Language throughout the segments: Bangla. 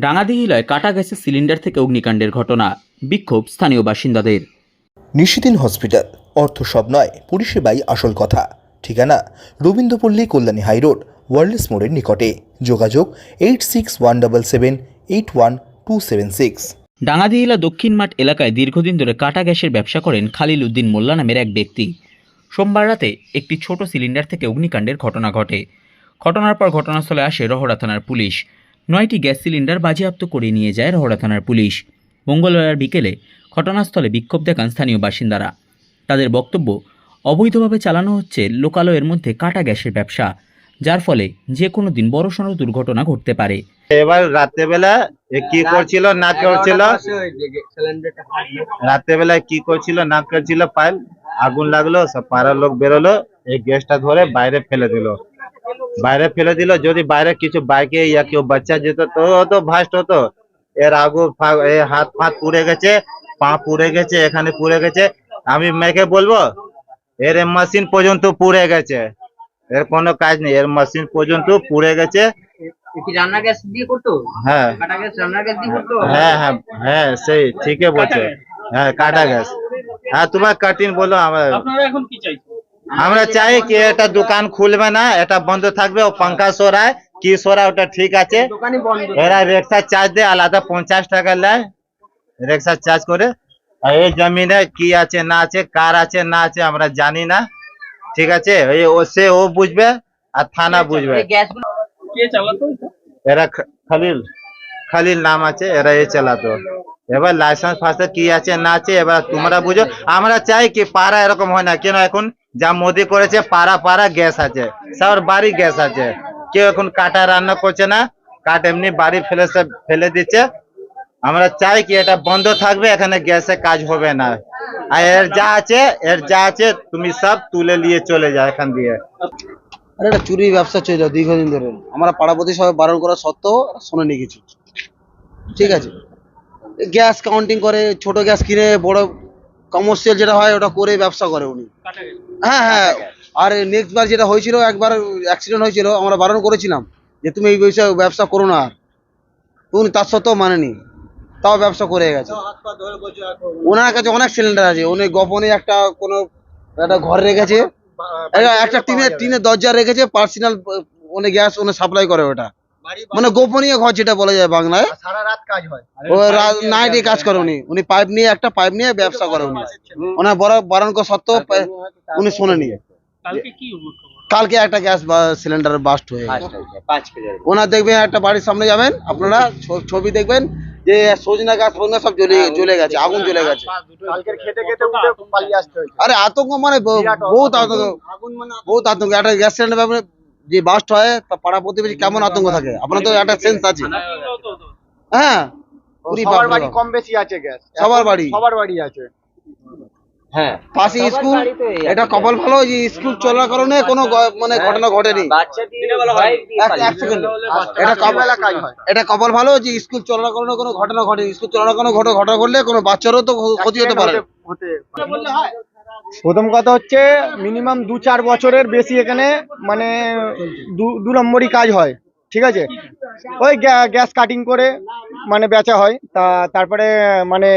ডাঙাদিহিলায় কাটা গেছে সিলিন্ডার থেকে অগ্নিকাণ্ডের ঘটনা। বিক্ষোভ স্থানীয় বাসিন্দাদের। নিশিদিন হসপিটাল। অর্থ সব নয় পরিষেবাই আসল কথা। ঠিকানা রবীন্দ্রপল্লী কল্যাণী হাইরোড ওয়ার্ল্ডস মোড়ের নিকটে। যোগাযোগ eight six one double seven eight one two seven six. ডাঙাদিহিলা দক্ষিণ মাঠ এলাকায় দীর্ঘদিন ধরে কাটা গ্যাসের ব্যবসা করেন খালিল উদ্দিন মোল্লা নামের এক ব্যক্তি। সোমবার রাতে একটি ছোট সিলিন্ডার থেকে অগ্নিকাণ্ডের ঘটনা ঘটে। ঘটনার পর ঘটনাস্থলে আসে রহড়া থানার পুলিশ। নয়টি গ্যাস সিলিন্ডার বাজেয়াপ্ত করে নিয়ে যায় রহড়া থানার পুলিশ। মঙ্গলবার বিকেলে ঘটনাস্থলে বিক্ষোভ দেখান স্থানীয় বাসিন্দারা। তাদের বক্তব্য, অবৈধভাবে চালানো হচ্ছে লোকালয়ের মধ্যে কাটা গ্যাসের ব্যবসা, যার ফলে যে কোনো দিন বড়সড় দুর্ঘটনা ঘটতে পারে। এবার রাত্রেবেলা কি করছিল, না করছিল? রাত্রেবেলা কি করছিল, না করছিল, পাইল, আগুন লাগল, সব পাড়ার লোক বেরোলো, এই গ্যাসটা ধরে বাইরে ফেলে দিল। বাইরে ফেলে দিল যদি বাইরে কিছু বাইকে ইয়া কেউ বাচ্চা যেত তো তো ভাস্ট হতো। এর আগু হাত ফাত পুড়ে গেছে পা পুড়ে গেছে এখানে পুড়ে গেছে। আমি মেয়েকে বলব এর মেশিন পর্যন্ত পুড়ে গেছে। এর কোনো কাজ নেই এর মেশিন পর্যন্ত পুড়ে গেছে। রান্না গ্যাস দিয়ে করতো? হ্যাঁ। রান্না গ্যাস দিয়ে করতো? হ্যাঁ হ্যাঁ হ্যাঁ সেই ঠিকই বলছো। হ্যাঁ কাটা গ্যাস। হ্যাঁ তোমার কাটিং বলো আমরা আমরা চাই কি এটা দোকান খুলবে না এটা বন্ধ থাকবে ও পাঙ্খা সরায় কি সরায় ওটা ঠিক আছে। এরা রিক্সা চার্জ দেয় আলাদা পঞ্চাশ টাকা নেয় রিক্সা চার্জ করে। আর এই জমিনে কি আছে না আছে কার আছে না আছে আমরা জানি না। ঠিক আছে? এই ও সে ও বুঝবে আর থানা বুঝবে। এরা খালিল। খালিল নাম আছে এরা এ চালাতো। এবার লাইসেন্স ফাঁসে কি আছে না আছে এবার তোমরা বুঝো। আমরা চাই কি পাড়া এরকম হয় না কেন এখন যা মোদি করেছে, পাড়া পাড়া গ্যাস আছে, সবার বাড়ি গ্যাস আছে। কেউ এখন কাটা রান্না করছে না, কাঠ এমনি বাড়ি ফেলে ফেলে দিচ্ছে। আমরা চাই কি এটা বন্ধ থাকবে, এখানে গ্যাসে কাজ হবে না। আর এর যা আছে, এর যা আছে, তুমি সব তুলে নিয়ে চলে যাও এখান দিয়ে। আরে এটা চুরি ব্যবসা চলে যাও দীর্ঘদিন ধরে। আমরা পাড়াপতি সবাই বারণ করা সত্ত্বেও শুনে নিয়ে গেছি ঠিক আছে? গ্যাস কাউন্টিং করে, ছোট গ্যাস কিনে, বড় কমার্শিয়াল যেটা হয়, ওটা করে ব্যবসা করে উনি। হ্যাঁ হ্যাঁ। আর নেক্সট বার যেটা হয়েছিল একবার অ্যাক্সিডেন্ট হয়েছিল আমরা বারণ করেছিলাম যে তুমি এই বিষয়ে ব্যবসা করো না। আর উনি তার সত্ত্বেও মানেনি। তাও ব্যবসা করে গেছে। ওনার কাছে অনেক সিলিন্ডার আছে। উনি গোপনে একটা কোনো একটা ঘর রেখেছে। একটা- একটা টিনের টিনের দরজা রেখেছে পার্সোনাল উনি গ্যাস উনি সাপ্লাই করে ওটা। মানে গোপনীয় ঘর যেটা বলা যায় বাংলায় সারা রাত কাজ হয়। ও নাইটে কাজ করে উনি উনি পাইপ নিয়ে একটা পাইপ নিয়ে ব্যবসা করে উনি। ওনার বড় বারণ করা সত্ত্বেও পা- উনি শোনেনি। কালকে একটা গ্যাস সিলিন্ডার বাস্ট হয়ে গেছে। ওনার দেখবেন একটা বাড়ির সামনে যাবেন আপনারা ছ- ছবি দেখবেন যে সজনা গাছ ফজনা সব জ্বলে জ্বলে গেছে আগুন জ্বলে গেছে। কালকের খেতে খেতে উঠে পালিয়ে আসতে হয়েছে। আরে আতঙ্ক মানে ব- বহুত আতঙ্ক। আগুন মানে বহুত আতঙ্ক। একটা গ্যাস সিলিন্ডার ব্যাপারে যে বাস্ট হয় তা পাড়া প্রতিবেশী কেমন আতঙ্ক থাকে? আপনার তো একটা সেন্স আছে। হ্যাঁ পুরি সবার বাড়ি কম বেশি আছে গ্যাস সবার বাড়ি। সবার বাড়ি আছে। হ্যাঁ। পাশে স্কুল এটা কপাল ভালো যে স্কুল চলার কারণে কোনো মানে ঘটনা ঘটেনি। সেকেন্ড এটা কপাল হয়। ভালো যে স্কুল চলার কারণে কোনো ঘটনা ঘটেনি। স্কুল চলার কোনো ঘটনা ঘটনা ঘটলে কোনো বাচ্চারও তো ক্ষতি হতে পারে। হতে প্রথম কথা হচ্ছে মিনিমাম দু চার বছরের বেশি এখানে মানে দু- নম্বরই কাজ হয়, ঠিক আছে? ওই গ্যাস কাটিং করে মানে বেচা হয়, তা তারপরে মানে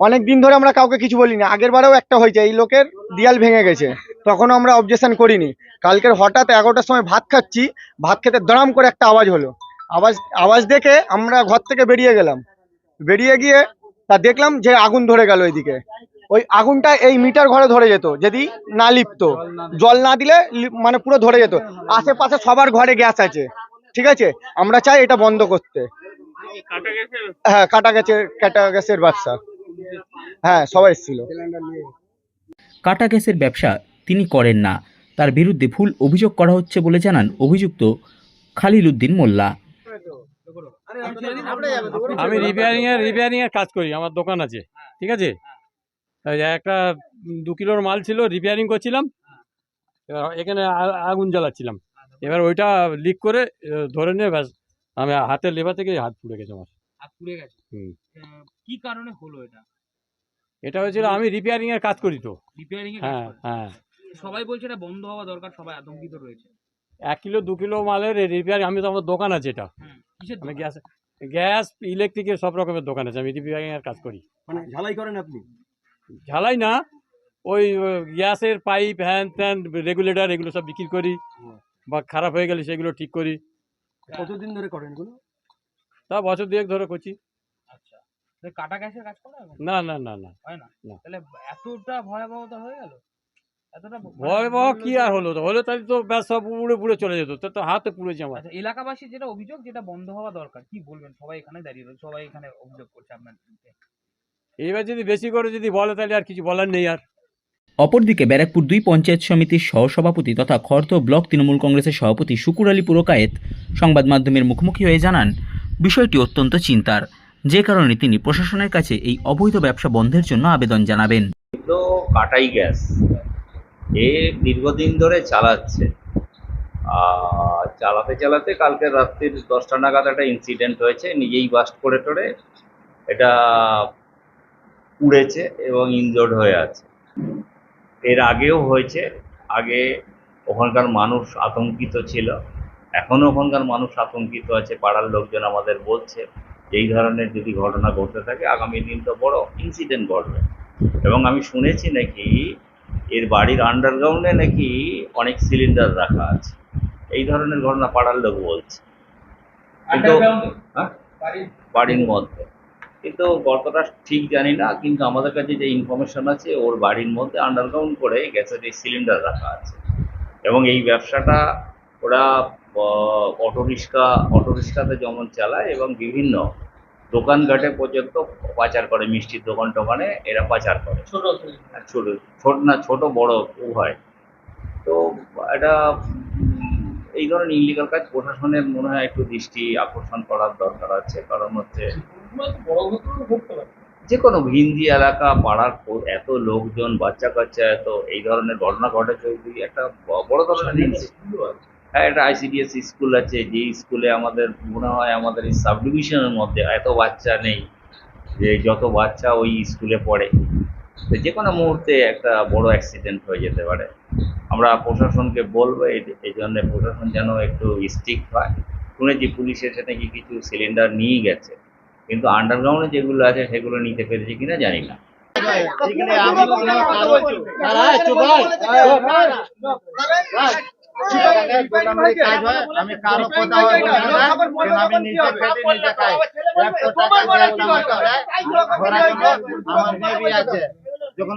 অনেক দিন ধরে আমরা কাউকে কিছু বলিনি, আগের বারেও একটা হয়েছে, এই লোকের দিয়াল ভেঙে গেছে তখন আমরা অবজেকশন করিনি। কালকের হঠাৎ এগারোটার সময় ভাত খাচ্ছি, ভাত খেতে দড়াম করে একটা আওয়াজ হলো। আওয়াজ আওয়াজ দেখে আমরা ঘর থেকে বেরিয়ে গেলাম। বেরিয়ে গিয়ে তা দেখলাম যে আগুন ধরে গেল ওইদিকে ওই আগুনটা এই মিটার ঘরে ধরে যেত যদি না লিপ্ত। জল না দিলে মানে পুরো ধরে যেত। আশেপাশে সবার ঘরে গ্যাস আছে ঠিক আছে? আমরা চাই এটা বন্ধ করতে। হ্যাঁ কাটা গেছে কাটা গ্যাসের ব্যবসা। হ্যাঁ সবাই এসেছিল। কাটা গ্যাসের ব্যবসা তিনি করেন না। তার বিরুদ্ধে ভুল অভিযোগ করা হচ্ছে বলে জানান অভিযুক্ত খালিল উদ্দিন মোল্লা। আমি রিপেয়ারিং এর রিপেয়ারিং এর কাজ করি আমার দোকান আছে ঠিক আছে? একটা দু কিলোর মাল ছিল রিপেয়ারিং করছিলাম। এবার এখানে আ- আগুন জ্বালাচ্ছিলাম। এবার ওইটা লিক করে ধরে নিয়ে ব্যাস আমি হাতের লেবার থেকে হাত পুড়ে গেছে আমার। হাত পুড়ে গেছে? কি কারণে হলো এটা? এটা হয়েছিল আমি রিপেয়ারিং এর কাজ করি তো। রিপেয়ারিং এর হ্যাঁ হ্যাঁ। সবাই বলছে এটা বন্ধ হওয়া দরকার সবাই আতঙ্কিত রয়েছে। এক কিলো দু কিলো মালের রিপেয়ারিং আমি তো আমার দোকান আছে এটা। আমি গ্যাস গ্যাস ইলেকট্রিকের সব রকমের দোকান আছে আমি রিপেয়ারিং এর কাজ করি। মানে ঝালাই করেন আপনি? ঝালাই না ওই গ্যাসের পাইপ হ্যান ত্যান রেগুলেটর এগুলো সব বিক্রি করি। বা খারাপ হয়ে গেলে সেগুলো ঠিক করি। কতদিন ধরে করেন এগুলো? তা বছর দুয়েক ধরে করছি। আচ্ছা। কাটা গ্যাসের কাজ করা না না না না। হয় না। তাহলে এতটা ভয়াবহতা হয়ে গেল? এতটা ভয়াবহ কি আর হলো? তো হলে তাহলে তো ব্যাস সব উড়ে পুড়ে চলে যেত। তা তো হাতে পুড়েছে আমার আচ্ছা এলাকাবাসী যেটা অভিযোগ যেটা বন্ধ হওয়া দরকার কি বলবেন? সবাই এখানে দাঁড়িয়ে রয়েছে সবাই এখানে অভিযোগ করছে আপনার। এইবার যদি বেশি করে যদি বলে তাহলে আর কিছু বলার নেই আর। অপরদিকে ব্যারাকপুর দুই পঞ্চায়েত সমিতির সহসভাপতি তথা খর্দ ব্লক তৃণমূল কংগ্রেসের সভাপতি শুকুর আলী পুরকায়েত সংবাদ মাধ্যমের মুখোমুখি হয়ে জানান বিষয়টি অত্যন্ত চিন্তার। যে কারণে তিনি প্রশাসনের কাছে এই অবৈধ ব্যবসা বন্ধের জন্য আবেদন জানাবেন। কাটাই গ্যাস এ দীর্ঘদিন ধরে চালাচ্ছে। আর চালাতে চালাতে কালকে রাত্রির দশটা নাগাদ একটা ইনসিডেন্ট হয়েছে নিজেই বাস্ট করে টরে। এটা উড়েছে এবং ইনজোর্ড হয়ে আছে। এর আগেও হয়েছে। আগে ওখানকার মানুষ আতঙ্কিত ছিল। এখনও ওখানকার মানুষ আতঙ্কিত আছে। পাড়ার লোকজন আমাদের বলছে এই ধরনের যদি ঘটনা ঘটতে থাকে আগামী দিন তো বড় ইনসিডেন্ট ঘটবে। এবং আমি শুনেছি নাকি এর বাড়ির আন্ডারগ্রাউন্ডে নাকি অনেক সিলিন্ডার রাখা আছে। এই ধরনের ঘটনা পাড়ার লোক বলছে। কিন্তু হ্যাঁ? বাড়ির মধ্যে। কিন্তু কতটা ঠিক জানি না কিন্তু আমাদের কাছে যে ইনফরমেশন আছে ওর বাড়ির মধ্যে আন্ডারগ্রাউন্ড করে গ্যাসের এই সিলিন্ডার রাখা আছে। এবং এই ব্যবসাটা ওরা অটো রিক্সা অটো রিক্সাতে যেমন চালায় এবং বিভিন্ন দোকানঘাটে পর্যন্ত পাচার করে মিষ্টির দোকান টোকানে এরা পাচার করে। ছোট ছোট ছোট না ছোট বড় উভয়। তো এটা এই ধরনের ইলিগাল কাজ প্রশাসনের মনে হয় একটু দৃষ্টি আকর্ষণ করার দরকার আছে কারণ হচ্ছে যে কোনো হিন্দি এলাকা পাড়ার এত লোকজন বাচ্চা কাচ্চা এত এই ধরনের ঘটনা যদি একটা বড় ধরনের incident- হ্যাঁ একটা আইসিডিএস স্কুল আছে যে স্কুলে আমাদের মনে হয় আমাদের এই সাব ডিভিশনের মধ্যে এত বাচ্চা নেই যে যত বাচ্চা ওই স্কুলে পড়ে তো যে কোনো মুহূর্তে একটা বড় অ্যাক্সিডেন্ট হয়ে যেতে পারে। আমরা প্রশাসনকে বলব এই- জন্য প্রশাসন যেন একটু স্ট্রিক্ট হয়। শুনেছি পুলিশ এসে নাকি কিছু সিলিন্ডার নিয়ে গেছে। কিন্তু আন্ডারগ্রাউন্ডে যেগুলো আছে সেগুলো নিতে পেরেছি কিনা জানি না। আমি কারও কথা বলব না। কেন আমি নিজে খেটে নিজে খাই একশো টাকা দিয়ে আমাকে দেয়, ঘোরার জন্য আমার মেয়ে আছে। যখন